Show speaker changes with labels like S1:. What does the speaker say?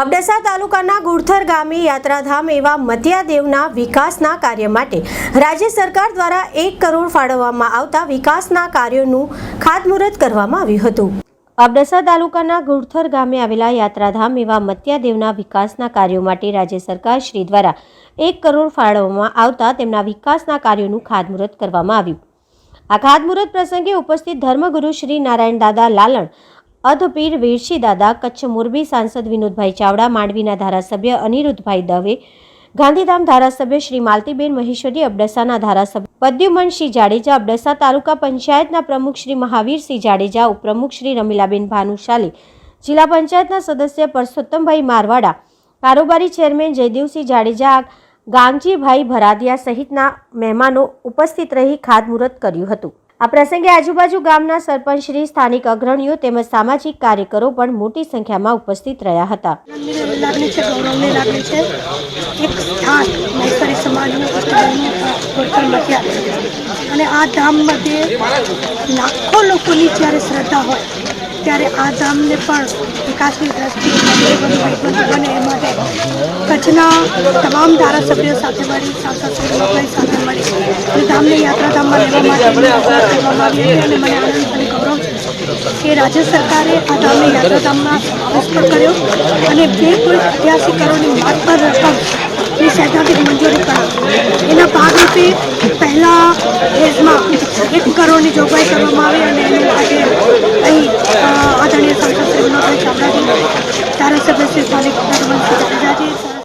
S1: અબડાસા તાલુકાના ગુડથર ગામે યાત્રાધામ એવા મધ્યાદેવના વિકાસના કાર્ય માટે રાજ્ય સરકાર દ્વારા એક કરોડ ફાળવવામાં આવતા વિકાસના કાર્યોનું ખાતમુહૂર્ત કરવામાં આવ્યું હતું. અબડાસા તાલુકાના ગુડથર ગામે આવેલા યાત્રાધામ એવા મત્યાદેવના વિકાસના કાર્યો માટે રાજ્ય સરકાર શ્રી દ્વારા એક કરોડ ફાળવવામાં આવતા તેમના વિકાસના કાર્યોનું ખાતમુહૂર્ત કરવામાં આવ્યું. આ ખાતમુહૂર્ત પ્રસંગે ઉપસ્થિત ધર્મગુરુ શ્રી નારાયણ દાદા લાલણ અધપીર વીરશી દાદા, કચ્છ મોરબી સાંસદ વિનોદભાઈ ચાવડા, માંડવીના ધારાસભ્ય અનિરુદ્ધભાઈ દવે, ગાંધીધામ ધારાસભ્ય શ્રી માલતીબેન મહેશ્વરી, અબડાસાના ધારાસભ્ય પદ્યુમનસિંહ જાડેજા, અબડાસા તાલુકા પંચાયતના પ્રમુખ શ્રી મહાવીરસિંહ જાડેજા, ઉપપ્રમુખ શ્રી રમીલાબેન ભાનુશાલી, જિલ્લા પંચાયતના સદસ્ય પરસોત્તમભાઈ મારવાડા, કારોબારી ચેરમેન જયદેવસિંહ જાડેજા, ગાંગજીભાઈ ભરાદિયા સહિતના મહેમાનો ઉપસ્થિત રહી ખાતમુહૂર્ત કર્યું હતું. આ પ્રસંગે આજુબાજુ ગામના સરપંચશ્રી સ્થાનિક અગ્રણીઓ તેમજ સામાજિક કાર્યકરો પણ મોટી સંખ્યામાં ઉપસ્થિત રહ્યા હતા.
S2: લાગણી છે ગૌરવની લાગણી છે એક સ્થાન મધ્યા અને આ ધામ મધ્યે લાખો લોકોની જ્યારે શ્રદ્ધા હોય, ત્યારે આ ધામને પણ વિકાસની દ્રષ્ટિએ બને એ માટે કચ્છના તમામ ધારાસભ્યો સાથે મળી, સાંસદ સાથે મળી અને ધામને યાત્રાધામમાં લેવા મને ગૌરવ કે રાજ્ય સરકારે આ ધામને યાત્રાધામમાં પણ કર્યો અને બે પોઈન્ટ અઠ્યાસી કરોડની માત્ર રકમની સૈદ્ધાંતિક મંજૂરી કરી એના ભાગરૂપે પહેલા ફેઝમાં એક કરોડની જોગવાઈ કરવામાં આવી અને એના માટે અહીં આદરણીય સાંસદ શ્રી વિનોદભાઈ ચાવડાજી, ધારાસભ્ય શ્રી જાડેજાજી